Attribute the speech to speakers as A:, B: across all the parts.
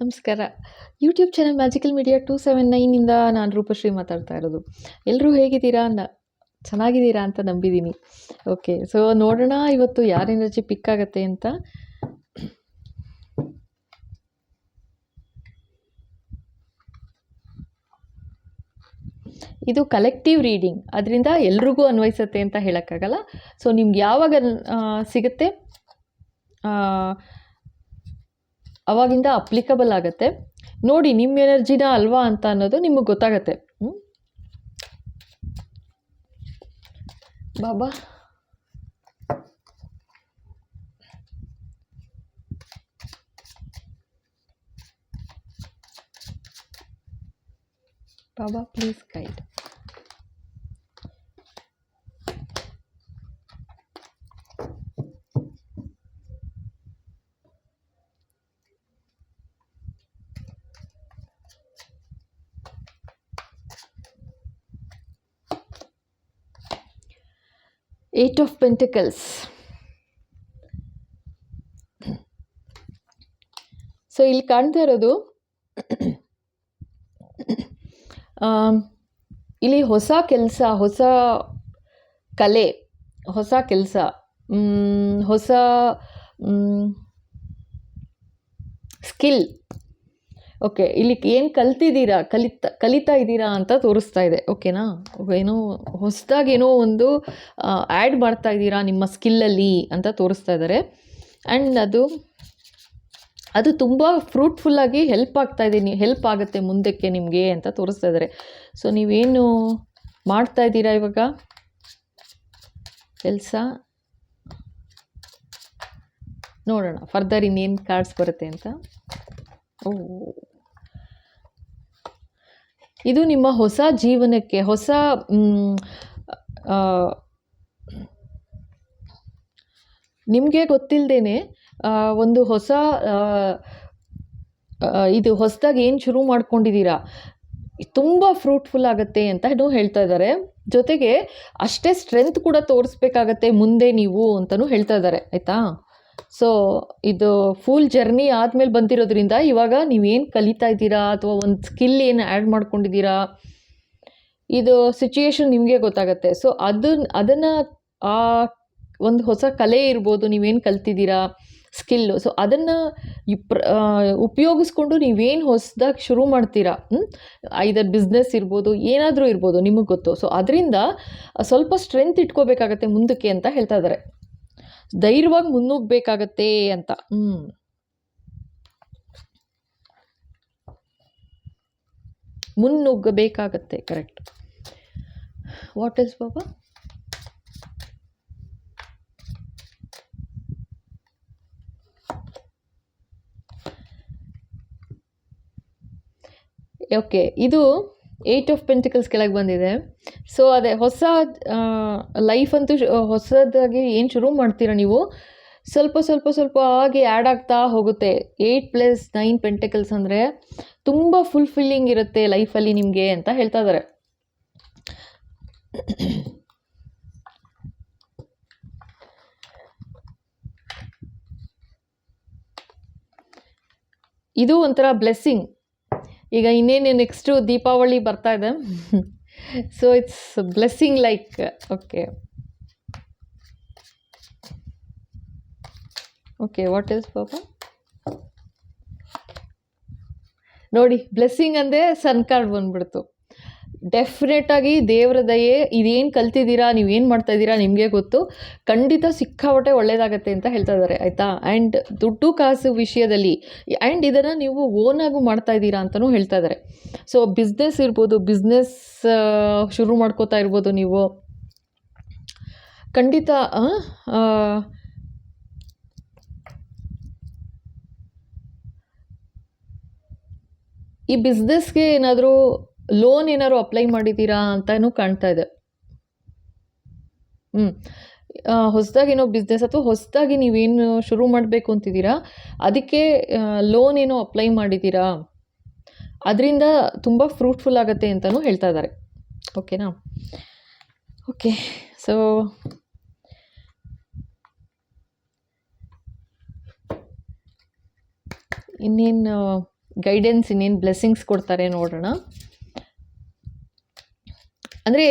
A: ನಮಸ್ಕಾರ. YouTube channel magical media two seven ನೈನಿಂದ ನಾನು ರೂಪಶ್ರೀ ಮಾತಾಡ್ತಾ ಇರೋದು. ಎಲ್ಲರೂ ಹೇಗಿದ್ದೀರಾ ನ ಚೆನ್ನಾಗಿದ್ದೀರಾ ಅಂತ ನಂಬಿದ್ದೀನಿ. ಓಕೆ ಸೊ ನೋಡೋಣ ಇವತ್ತು ಯಾರ ಎನರ್ಜಿ ಪಿಕ್ ಆಗುತ್ತೆ ಅಂತ. ಇದು ಕಲೆಕ್ಟಿವ್ ರೀಡಿಂಗ್ ಅದರಿಂದ ಎಲ್ರಿಗೂ ಅನ್ವಯಿಸುತ್ತೆ ಅಂತ ಹೇಳೋಕ್ಕಾಗಲ್ಲ. ಸೊ ನಿಮ್ಗೆ ಯಾವಾಗ ಸಿಗುತ್ತೆ? ಅವಾಗಿಂದ ಅಪ್ಲಿಕಬಲ್ ಆಗುತ್ತೆ. ನೋಡಿ ನಿಮ್ಮ ಎನರ್ಜಿನ ಅಲ್ವಾ ಅಂತ ಅನ್ನೋದು ನಿಮಗೆ ಗೊತ್ತಾಗತ್ತೆ. Baba. Baba please guide eight of pentacles so ಇಲ್ಲಿ ಕಾಣ್ತಾ ಇರೋದು ಆಮ್, ಇಲ್ಲಿ ಹೊಸ ಕೆಲಸ ಹೊಸ ಕಲೆ ಹೊಸ ಕೆಲಸ ಹೊಸ ಸ್ಕಿಲ್ ಓಕೆ ಇಲ್ಲಿ ಏನು ಕಲ್ತಿದ್ದೀರಾ? ಕಲಿತಾ ಕಲಿತಾ ಇದ್ದೀರಾ ಅಂತ ತೋರಿಸ್ತಾ ಇದೆ. ಓಕೆನಾ ಏನೋ ಹೊಸದಾಗಿ ಏನೋ ಒಂದು ಆ್ಯಡ್ ಮಾಡ್ತಾ ಇದ್ದೀರಾ ನಿಮ್ಮ ಸ್ಕಿಲ್ಲಲ್ಲಿ ಅಂತ ತೋರಿಸ್ತಾ ಇದ್ದಾರೆ ಆ್ಯಂಡ್ ಅದು ಅದು ತುಂಬ ಫ್ರೂಟ್ಫುಲ್ಲಾಗಿ ಹೆಲ್ಪ್ ಆಗ್ತಾ ಇದೆ ಹೆಲ್ಪ್ ಆಗುತ್ತೆ ಮುಂದಕ್ಕೆ ನಿಮಗೆ ಅಂತ ತೋರಿಸ್ತಾ ಇದ್ದಾರೆ ಸೊ ನೀವೇನು ಮಾಡ್ತಾ ಇದ್ದೀರಾ ಇವಾಗ? ಕೆಲಸ? ನೋಡೋಣ ಫರ್ದರ್ ಇನ್ನೇನು ಕಾರ್ಡ್ಸ್ ಬರುತ್ತೆ ಅಂತ. ಓ ಇದು ನಿಮ್ಮ ಹೊಸ ಜೀವನಕ್ಕೆ, ಹೊಸ ನಿಮಗೆ ಗೊತ್ತಿಲ್ಲದೇನೆ ಒಂದು ಹೊಸ ಇದು ಹೊಸದಾಗಿ ಏನು ಶುರು ಮಾಡ್ಕೊಂಡಿದ್ದೀರಾ ತುಂಬ ಫ್ರೂಟ್ಫುಲ್ ಆಗುತ್ತೆ ಅಂತ ಏನೋ ಹೇಳ್ತಾ ಇದ್ದಾರೆ. ಜೊತೆಗೆ ಅಷ್ಟೇ ಸ್ಟ್ರೆಂತ್ ಕೂಡ ತೋರಿಸ್ಬೇಕಾಗತ್ತೆ ಮುಂದೆ ನೀವು ಅಂತಲೂ ಹೇಳ್ತಾ ಇದ್ದಾರೆ, ಆಯಿತಾ? ಸೊ ಇದು ಫುಲ್ ಜರ್ನಿ ಆದಮೇಲೆ ಬಂದಿರೋದ್ರಿಂದ ಇವಾಗ ನೀವೇನು ಕಲಿತಾ ಇದ್ದೀರಾ? ಅಥವಾ ಒಂದು ಸ್ಕಿಲ್ ಏನು ಆ್ಯಡ್ ಮಾಡ್ಕೊಂಡಿದ್ದೀರಾ? ಇದು ಸಿಚುಯೇಷನ್ ನಿಮಗೆ ಗೊತ್ತಾಗತ್ತೆ. ಸೊ ಅದನ್ನ ಅದನ್ನು, ಆ ಒಂದು ಹೊಸ ಕಲೆ ಇರ್ಬೋದು ನೀವೇನು ಕಲ್ತಿದ್ದೀರಾ? ಸ್ಕಿಲ್ಲು ಸೊ ಅದನ್ನು ಉಪಯೋಗಿಸ್ಕೊಂಡು ನೀವೇನು ಹೊಸದಾಗಿ ಶುರು ಮಾಡ್ತೀರಾ? ಐದರ್ ಬಿಸ್ನೆಸ್ ಇರ್ಬೋದು, ಏನಾದರೂ ಇರ್ಬೋದು, ನಿಮಗೆ ಗೊತ್ತು. ಸೊ ಅದರಿಂದ ಸ್ವಲ್ಪ ಸ್ಟ್ರೆಂತ್ ಇಟ್ಕೋಬೇಕಾಗತ್ತೆ ಮುಂದಕ್ಕೆ ಅಂತ ಹೇಳ್ತಾ ಇದ್ದಾರೆ ಧೈರ್ಯವಾಗಿ ಮುನ್ನುಗ್ಬೇಕಾಗತ್ತೆ ಅಂತ. ಹ್ಞೂ ಮುನ್ನುಗ್ಗಬೇಕಾಗತ್ತೆ correct what is Baba okay ಇದು ಏಯ್ಟ್ ಆಫ್ ಪೆಂಟಿಕಲ್ಸ್ ಕೆಳಗೆ ಬಂದಿದೆ. ಸೊ ಅದೇ ಹೊಸ ಲೈಫ್ ಅಂತೂ ಹೊಸದಾಗಿ ಏನು ಶುರು ಮಾಡ್ತೀರಾ ನೀವು? ಸ್ವಲ್ಪ ಸ್ವಲ್ಪ ಸ್ವಲ್ಪ ಆಗಿ ಆ್ಯಡ್ ಆಗ್ತಾ ಹೋಗುತ್ತೆ. ಏಯ್ಟ್ ಪ್ಲಸ್ ನೈನ್ ಪೆಂಟಿಕಲ್ಸ್ ಅಂದರೆ ತುಂಬ ಫುಲ್ಫಿಲ್ಲಿಂಗ್ ಇರುತ್ತೆ ಲೈಫಲ್ಲಿ ನಿಮಗೆ ಅಂತ ಹೇಳ್ತಾ ಇದ್ದಾರೆ ಇದು ಒಂಥರ ಬ್ಲೆಸ್ಸಿಂಗ್ ಈಗ ಇನ್ನೇನು ನೆಕ್ಸ್ಟು ದೀಪಾವಳಿ ಬರ್ತಾ ಇದೆ. So it's blessing like okay okay what is ಪಾಪ ನೋಡಿ ಬ್ಲೆಸ್ಸಿಂಗ್ ಅಂದರೆ ಸನ್ ಕಾರ್ಡ್ ಬಂದ್ಬಿಡ್ತು. ಡೆಫಿನೆಟಾಗಿ ದೇವ್ರ ದಯೆ, ಇದೇನು ಕಲ್ತಿದ್ದೀರಾ ಏನು ಮಾಡ್ತಾ ಇದ್ದೀರಾ ನಿಮಗೆ ಗೊತ್ತು. ಖಂಡಿತ ಸಿಕ್ಕಾಪಟ್ಟೆ ಒಳ್ಳೇದಾಗತ್ತೆ ಅಂತ ಹೇಳ್ತಾ ಇದ್ದಾರೆ, ಆಯಿತಾ? ಆ್ಯಂಡ್ ದುಡ್ಡು ಕಾಸು ವಿಷಯದಲ್ಲಿ ಆ್ಯಂಡ್ ಇದನ್ನು ನೀವು ಓನಾಗೂ ಮಾಡ್ತಾ ಇದ್ದೀರಾ ಅಂತಲೂ ಹೇಳ್ತಾ ಇದ್ದಾರೆ. ಸೊ ಬಿಸ್ನೆಸ್ ಇರ್ಬೋದು ಬಿಸ್ನೆಸ್ ಶುರು ಮಾಡ್ಕೋತಾ ಇರ್ಬೋದು ನೀವು. ಖಂಡಿತ ಈ ಬಿಸ್ನೆಸ್ಗೆ ಏನಾದರೂ ಲೋನ್ ಏನಾದ್ರು ಅಪ್ಲೈ ಮಾಡಿದ್ದೀರಾ ಅಂತಲೂ ಕಾಣ್ತಾ ಇದೆ. ಹ್ಞೂ ಹೊಸದಾಗಿ ಏನೋ ಬಿಸ್ನೆಸ್ ಅಥವಾ ಹೊಸದಾಗಿ ನೀವೇನು ಶುರು ಮಾಡಬೇಕು ಅಂತಿದ್ದೀರಾ? ಅದಕ್ಕೆ ಲೋನ್ ಏನೋ ಅಪ್ಲೈ ಮಾಡಿದ್ದೀರಾ ಅದರಿಂದ ತುಂಬ ಫ್ರೂಟ್ಫುಲ್ ಆಗುತ್ತೆ ಅಂತಲೂ ಹೇಳ್ತಾ ಇದ್ದಾರೆ. ಓಕೆನಾ? ಓಕೆ. ಸೊ ಇನ್ನೇನು ಗೈಡೆನ್ಸ್ ಇನ್ನೇನು ಬ್ಲೆಸ್ಸಿಂಗ್ಸ್ ಕೊಡ್ತಾರೆ ನೋಡೋಣ. ಅಂದರೆ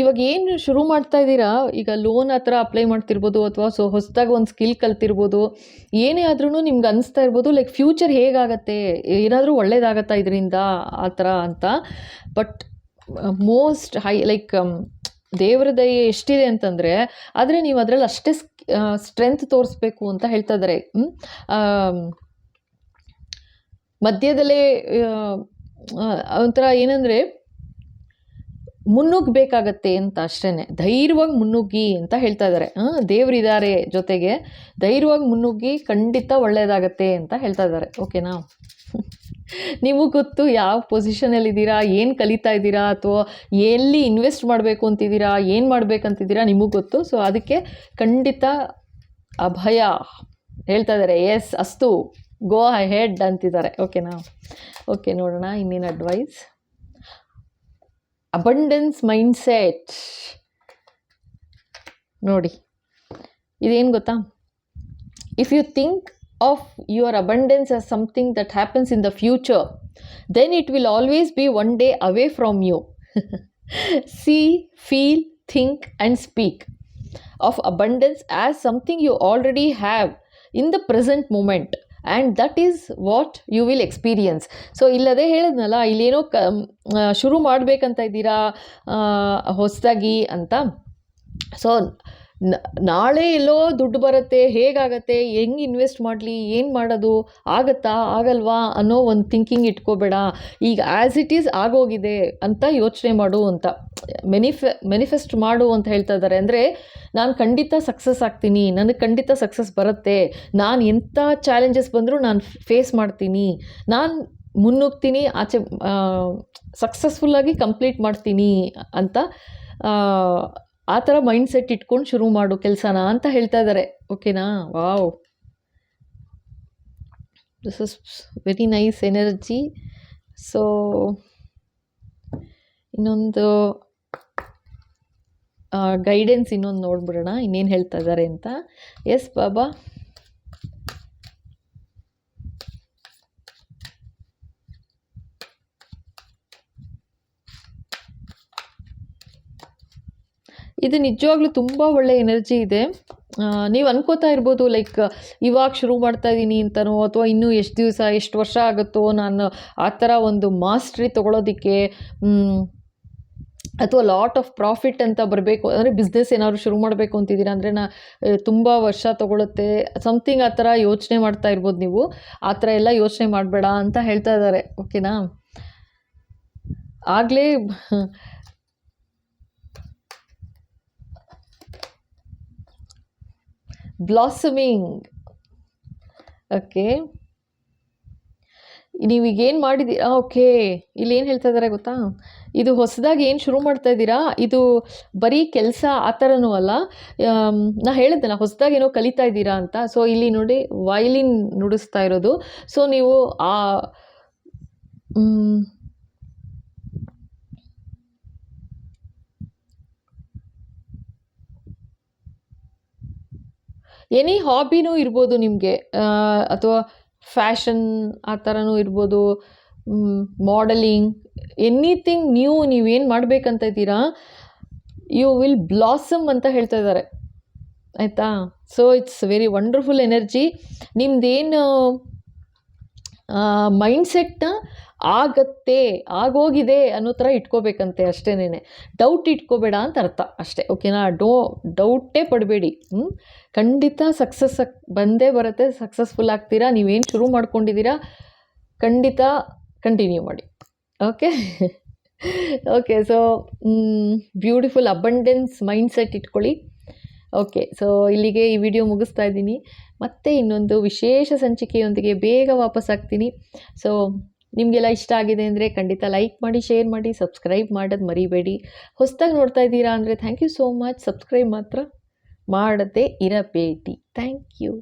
A: ಇವಾಗ ಏನು ಶುರು ಮಾಡ್ತಾ ಇದ್ದೀರಾ? ಈಗ ಲೋನ್ ಹತ್ರ ಅಪ್ಲೈ ಮಾಡ್ತಿರ್ಬೋದು ಅಥವಾ ಸೊ ಹೊಸದಾಗಿ ಒಂದು ಸ್ಕಿಲ್ ಕಲ್ತಿರ್ಬೋದು. ಏನೇ ಆದ್ರೂ ನಿಮ್ಗೆ ಅನಿಸ್ತಾ ಇರ್ಬೋದು ಲೈಕ್ ಫ್ಯೂಚರ್ ಹೇಗಾಗತ್ತೆ? ಏನಾದರೂ ಒಳ್ಳೇದಾಗತ್ತಾ ಇದರಿಂದ ಆ ಥರ ಅಂತ. ಬಟ್ ಮೋಸ್ಟ್ ಹೈ ಲೈಕ್ ದೇವರ ದಯೆ ಎಷ್ಟಿದೆ ಅಂತಂದರೆ, ಆದರೆ ನೀವು ಅದರಲ್ಲಿ ಅಷ್ಟೇ ಸ್ಟ್ರೆಂತ್ ತೋರಿಸ್ಬೇಕು ಅಂತ ಹೇಳ್ತಾ ಇದ್ದಾರೆ ಮಧ್ಯದಲ್ಲೇ ಒಂಥರ ಏನಂದರೆ ಮುನ್ನುಗ್ಗಬೇಕಾಗತ್ತೆ ಅಂತ ಅಷ್ಟೇ ಧೈರ್ಯವಾಗಿ ಮುನ್ನುಗ್ಗಿ ಅಂತ ಹೇಳ್ತಾ ಇದ್ದಾರೆ ದೇವರಿದ್ದಾರೆ ಜೊತೆಗೆ ಧೈರ್ಯವಾಗಿ ಮುನ್ನುಗ್ಗಿ ಖಂಡಿತ ಒಳ್ಳೆಯದಾಗತ್ತೆ ಅಂತ ಹೇಳ್ತಾ ಇದ್ದಾರೆ ಓಕೆನಾ? ನೀವು ಗೊತ್ತು ಯಾವ ಪೊಸಿಷನಲ್ಲಿದ್ದೀರಾ ಏನು ಕಲಿತಾ ಇದ್ದೀರಾ, ಅಥವಾ ಎಲ್ಲಿ ಇನ್ವೆಸ್ಟ್ ಮಾಡಬೇಕು ಅಂತಿದ್ದೀರಾ, ಏನು ಮಾಡಬೇಕಂತಿದ್ದೀರಾ ನಿಮಗೆ ಗೊತ್ತು. ಸೊ ಅದಕ್ಕೆ ಖಂಡಿತ ಅಭಯ ಹೇಳ್ತಾ ಇದ್ದಾರೆ ಎಸ್ ಅಸ್ತು ಗೋ ಹೆಡ್ ಅಂತಿದ್ದಾರೆ. ಓಕೆನಾ? ಓಕೆ, ನೋಡೋಣ, ಇನ್ನೇನು ಅಡ್ವೈಸ್ ಅಬಂಡೆನ್ಸ್ ಮೈಂಡ್ಸೆಟ್ ನೋಡಿ, ಇದೇನು ಗೊತ್ತಾ? If you think of your abundance as something that happens in the future then it will always be one day away from you see feel think and speak of abundance as something you already have in the present moment and that is what you will experience so ಇಲ್ಲದೇ ಹೇಳಿದ್ನಲ್ಲ, ಇಲ್ಲೇನೋ ಕ ಶುರು ಮಾಡಬೇಕಂತ ಇದ್ದೀರಾ ಹೊಸದಾಗಿ ಅಂತ? So ನಾಳೆ ಎಲ್ಲೋ ದುಡ್ಡು ಬರುತ್ತೆ, ಹೇಗಾಗತ್ತೆ, ಹೆಂಗೆ ಇನ್ವೆಸ್ಟ್ ಮಾಡಲಿ, ಏನು ಮಾಡೋದು, ಆಗತ್ತಾ, ಆಗಲ್ವಾ ಅನ್ನೋ ಒಂದು ಥಿಂಕಿಂಗ್ ಇಟ್ಕೋಬೇಡ. ಈಗ ಆ್ಯಸ್ ಇಟ್ ಈಸ್ ಆಗೋಗಿದೆ ಅಂತ ಯೋಚನೆ ಮಾಡು ಅಂತ. ಮೆನಿಫೆ ಮೆನಿಫೆಸ್ಟ್ ಮಾಡು ಅಂತ ಹೇಳ್ತಾ ಇದ್ದಾರೆ. ಅಂದರೆ ನಾನು ಖಂಡಿತ ಸಕ್ಸಸ್ ಆಗ್ತೀನಿ, ನನಗೆ ಖಂಡಿತ ಸಕ್ಸಸ್ ಬರುತ್ತೆ. ನಾನು ಎಂಥ ಚಾಲೆಂಜಸ್ ಬಂದರೂ ನಾನು ಫೇಸ್ ಮಾಡ್ತೀನಿ. ನಾನು ಮುನ್ನುಗ್ತೀನಿ, ಆಚೆ ಸಕ್ಸಸ್ಫುಲ್ಲಾಗಿ ಕಂಪ್ಲೀಟ್ ಮಾಡ್ತೀನಿ ಅಂತ ಆ, ಥರ ಮೈಂಡ್ ಸೆಟ್ ಇಟ್ಕೊಂಡು ಶುರು ಮಾಡು ಕೆಲಸನ ಅಂತ ಹೇಳ್ತಾ ಇದ್ದಾರೆ ಓಕೆನಾ wow this is very nice energy so ಇನ್ನೊಂದು ಗೈಡೆನ್ಸ್ ಇನ್ನೊಂದು ನೋಡ್ಬಿಡೋಣ. ಇನ್ನೇನು ಹೇಳ್ತಾ ಇದ್ದಾರೆ ಅಂತ? ಎಸ್ ಬಾಬಾ ಇದು ನಿಜವಾಗ್ಲೂ ತುಂಬ ಒಳ್ಳೆ ಎನರ್ಜಿ ಇದೆ. ನೀವು ಅನ್ಕೋತಾ ಇರ್ಬೋದು, ಲೈಕ್, ಇವಾಗ ಶುರು ಮಾಡ್ತಾ ಇದ್ದೀನಿ ಅಂತನೋ, ಅಥವಾ ಇನ್ನೂ ಎಷ್ಟು ದಿವಸ, ಎಷ್ಟು ವರ್ಷ ಆಗುತ್ತೋ, ನಾನು ಆ ಥರ ಒಂದು ಮಾಸ್ಟ್ರಿ ತೊಗೊಳೋದಕ್ಕೆ ಅಥವಾ ಲಾಟ್ ಆಫ್ ಪ್ರಾಫಿಟ್ ಅಂತ ಬರಬೇಕು, ಅಂದರೆ ಬಿಸ್ನೆಸ್ ಏನಾದ್ರು ಶುರು ಮಾಡಬೇಕು ಅಂತಿದ್ದೀರಾ, ಅಂದರೆ ನಾ ತುಂಬ ವರ್ಷ ತೊಗೊಳುತ್ತೆ ಸಮಥಿಂಗ್ ಆ ಥರ ಯೋಚನೆ ಮಾಡ್ತಾ ಇರ್ಬೋದು ನೀವು, ಆ ಥರ ಎಲ್ಲ ಯೋಚನೆ ಮಾಡಬೇಡ ಅಂತ ಹೇಳ್ತಾ ಇದ್ದಾರೆ ಓಕೆನಾ ಆಗಲೇ ಬ್ಲಾಸಮಿಂಗ್ ಓಕೆ ನೀವೀಗೇನು ಮಾಡಿದ್ದೀರಾ ಓಕೆ. ಇಲ್ಲಿ ಏನು ಹೇಳ್ತಾ ಇದ್ದಾರೆ ಗೊತ್ತಾ? ಇದು ಹೊಸದಾಗಿ ಏನು ಶುರು ಮಾಡ್ತಾ ಇದ್ದೀರಾ? ಇದು ಬರೀ ಕೆಲಸ ಆ ಥರನೂ ಅಲ್ಲ. ನಾನು ನಾ ಹೇಳಿದ್ನಲ್ಲ, ಹೊಸದಾಗಿ ಏನೋ ಕಲಿತಾ ಇದ್ದೀರಾ ಅಂತ. ಸೊ ಇಲ್ಲಿ ನೋಡಿ ವೈಲಿನ್ ನುಡಿಸ್ತಾ ಇರೋದು. ಸೊ ನೀವು ಆ ಎನಿ ಹಾಬಿನೂ ಇರ್ಬೋದು ನಿಮಗೆ. ಅಥವಾ ಫ್ಯಾಷನ್ ಆ ಥರನೂ ಇರ್ಬೋದು ಮಾಡಲಿಂಗ್ ಎನಿಥಿಂಗ್ ನೀವು ನೀವೇನು ಮಾಡಬೇಕಂತ ಇದ್ದೀರಾ ಯು ವಿಲ್ ಬ್ಲಾಸಮ್ ಅಂತ ಹೇಳ್ತಾ ಇದ್ದಾರೆ. ಆಯಿತಾ? So it's very wonderful energy ನಿಮ್ದೇನು ಮೈಂಡ್ಸೆಟ್ನ ಆಗತ್ತೆ, ಆಗೋಗಿದೆ ಅನ್ನೋ ಥರ ಇಟ್ಕೋಬೇಕಂತೆ ಅಷ್ಟೇನೆ ಡೌಟ್ ಇಟ್ಕೋಬೇಡ ಅಂತ ಅರ್ಥ ಅಷ್ಟೇ ಓಕೆನಾ ಡೋ ಡೌಟೇ ಪಡಬೇಡಿ. ಹ್ಞೂ ಖಂಡಿತ ಸಕ್ಸಸ್ ಬಂದೇ ಬರುತ್ತೆ ಸಕ್ಸಸ್ಫುಲ್ ಆಗ್ತೀರಾ, ನೀವೇನು ಶುರು ಮಾಡ್ಕೊಂಡಿದ್ದೀರಾ, ಖಂಡಿತ ಕಂಟಿನ್ಯೂ ಮಾಡಿ. Okay okay so beautiful abundance mindset ಇಟ್ಕೊಳ್ಳಿ. ಓಕೆ ಸೊ ಇಲ್ಲಿಗೆ ಈ ವಿಡಿಯೋ ಮುಗಿಸ್ತಾ ಇದ್ದೀನಿ. ಮತ್ತೆ ಇನ್ನೊಂದು ವಿಶೇಷ ಸಂಚಿಕೆಯೊಂದಿಗೆ ಬೇಗ ವಾಪಸ್ ಆಗ್ತೀನಿ. ಸೊ ನಿಮಗೆಲ್ಲ ಇಷ್ಟ ಆಗಿದೆ ಅಂದರೆ ಖಂಡಿತ ಲೈಕ್ ಮಾಡಿ ಶೇರ್ ಮಾಡಿ ಸಬ್ಸ್ಕ್ರೈಬ್ ಮಾಡೋದು ಮರಿಬೇಡಿ. ಹೊಸದಾಗಿ ನೋಡ್ತಾ ಇದ್ದೀರಾ ಅಂದರೆ thank you so much subscribe ಮಾತ್ರ ಮಾಡದೇ ಇರಬೇಡಿ. Thank you